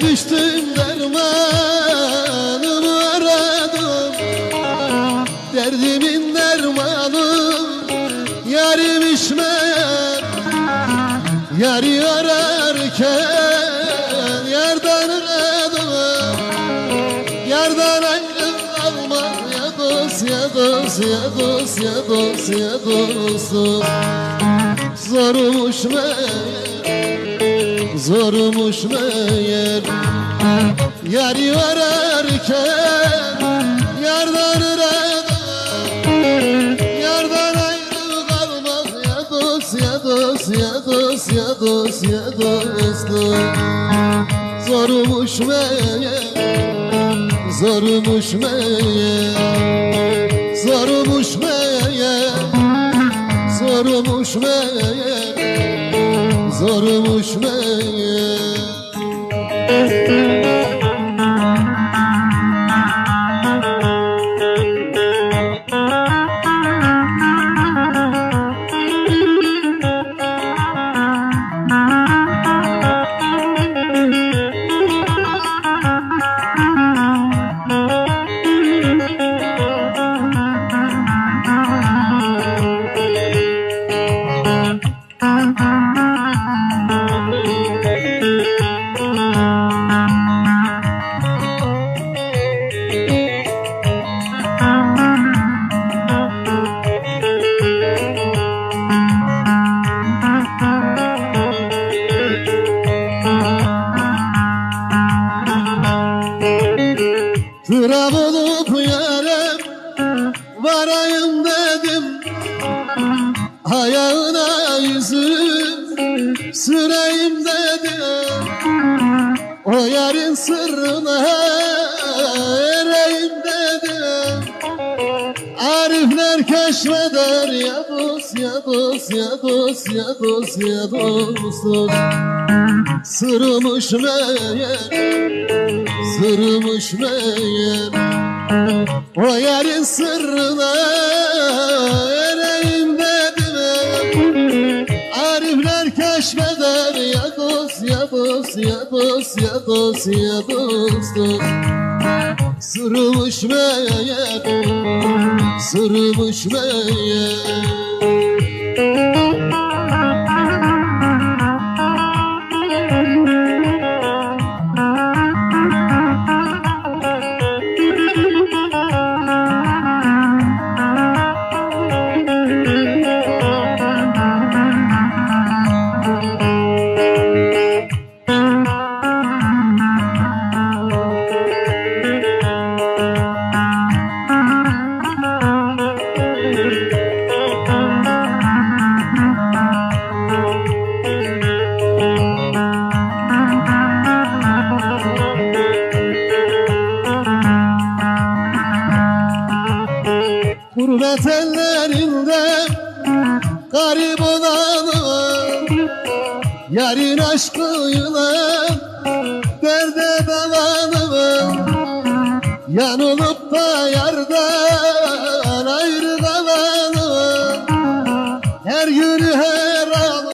düştüm dermanımı aradım. Derdimin dermanı Yarimiş meğer Yari ararken Yardan aradım. Yardan ayrı kalmaz Ya dost ya dost ya dost ya dost ya dostum Zormuş meğer Zormuş meğer. Yari ararken Yardan aradım Yardan ayrı kalmaz Ya dost ya dost ya dost ya dost ya dostum Zormuş meğer Zormuş meğer. Zormuş meğer Zormuş meğer Zormuş meğer Bulup yarım varayım dedim. Ayağına yüzüm süreyim dedim. O yarın sırrına ereyim dedim. Arifler keşfeder ya dost ya dost ya dost ya dost ya dost dost Sırmış meğer Sırmış meğer. O yarın sırrına ereyim dedim Arifler keşfeder ya dost ya dost ya dost ya dost ya dost dost Sırmış meğer Sırmış meğer Gurbet ellerinde garip olanım Yarın aşkıyla derde dalanım. Yanılıp da yarda